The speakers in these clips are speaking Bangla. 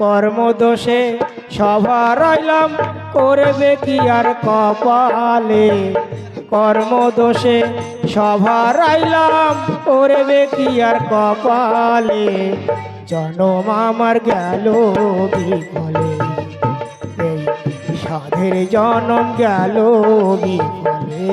কর্মদোষে সবার রইলাম, করবে কি আর কপালে? কর্মদোষে সবার রইলাম, করবে কি আর কপালে? জনম আমার গেল বিফলে, এই সাধের জনম গেল বিফলে।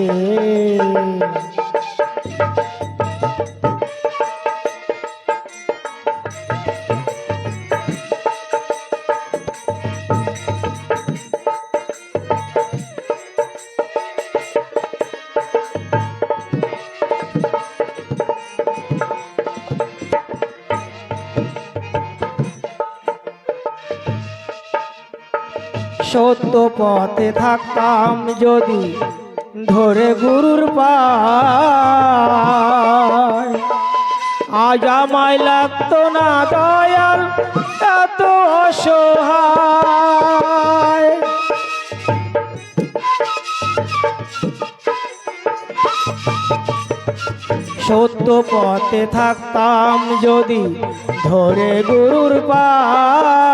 সত্য পথে থাকতাম যদি ধরে গুরুর পায়। আজ লাগতো না দয়াল, এত অসহায়। সত্য পথে থাকতাম যদি ধরে গুরুর পায়।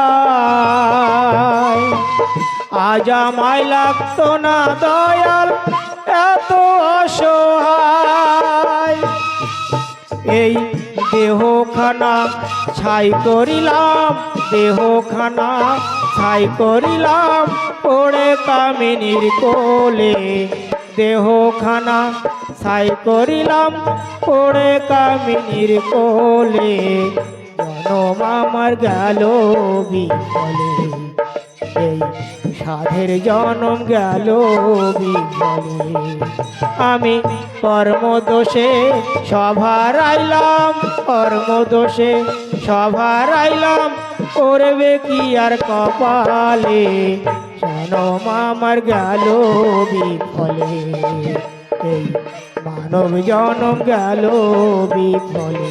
আজ আমায় লাগতো না দয়াল, এত অসহায়। এই দেহখানা ছাই করিলাম, দেহখানা ছাই করিলাম, পড়ে কামিনীর কোলে। দেহখানা ছাই করিলাম, পড়ে কামিনীর কোলে। জনম আমার গেল বিফলে এই সাধের জনম গেল বিফলে আমি কর্মদোষে সভার আইলাম কর্মদোষে সভার আইলাম করবে কি আর কপালে? জনম আমার গেল বিফলে। এই মানব জনম গেল বিফলে।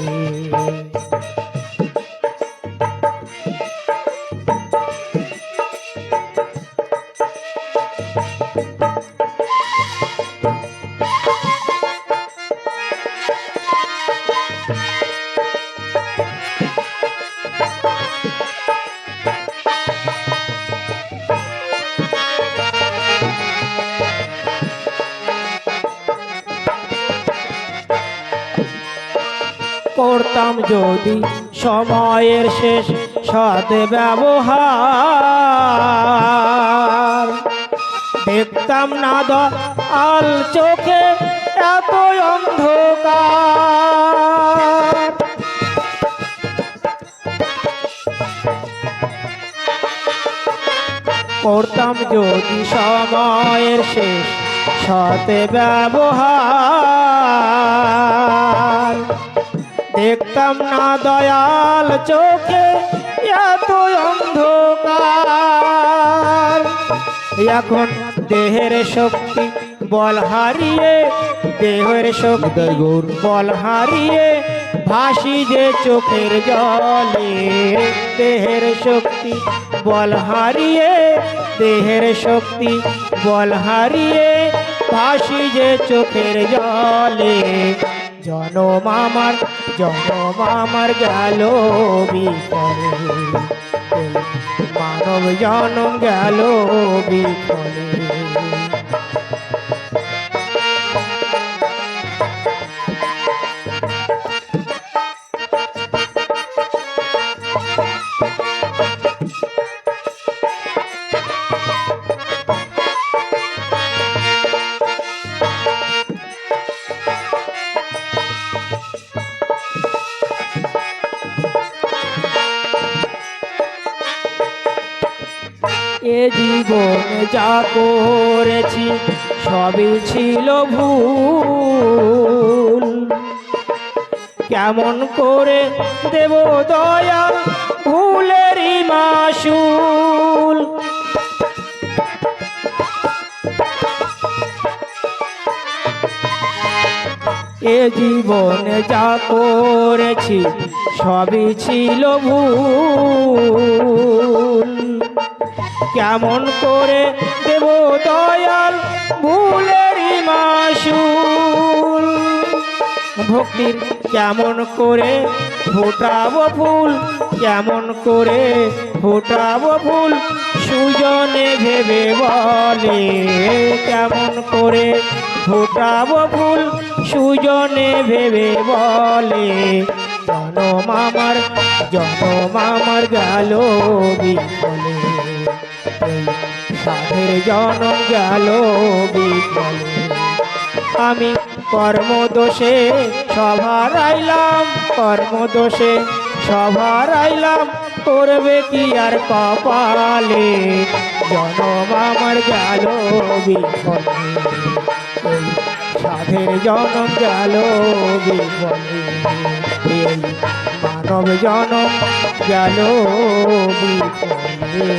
করতাম যদি সময়ের শেষ সদ ব্যবহার। দেখতাম না দ আল চোখে এত অন্ধকার। করতাম যদি সময়ের শেষ সতে ব্যবহার। দেখতাম না দয়াল চোখে এত অন্ধকার। এখন দেহের শক্তি বল হারিয়ে দেহের শক্তি বল হারিয়ে ভাসি যে চোখের জলে। দেহের শক্তি বল হারিয়ে দেহের শক্তি বল হারিয়ে ভাসি যে চোখের জলে। জনম আমার জনম আমার গেল বিফলে। মানব জনম গেল বিফলে। এ জীবনে যা করেছি, সবই ছিল ভুল। কেমন করে দেব দয়া ভুলেরই মাসুল। এ জীবনে যা করেছি, সবই ছিল ভুল। কেমন করে দেব দয়াল ভুলেরই মাসুল? ভক্তির কেমন করে ফোটাবো ফুল? কেমন করে ফোটাবো ফুল? সুজনে ভেবে বলে, কেমন করে ফোটাবো ফুল? সুজনে ভেবে বলে, জনম আমার জনম আমার গেল এই সাধের জনম গেল আমি কর্মদোষে সভার আইলাম কর্মদোষে সভার আইলাম করবে কি আর কপালে? জনম আমার গেল সাধের জনম গেল বিফলে মানব জনম গেল বিফলে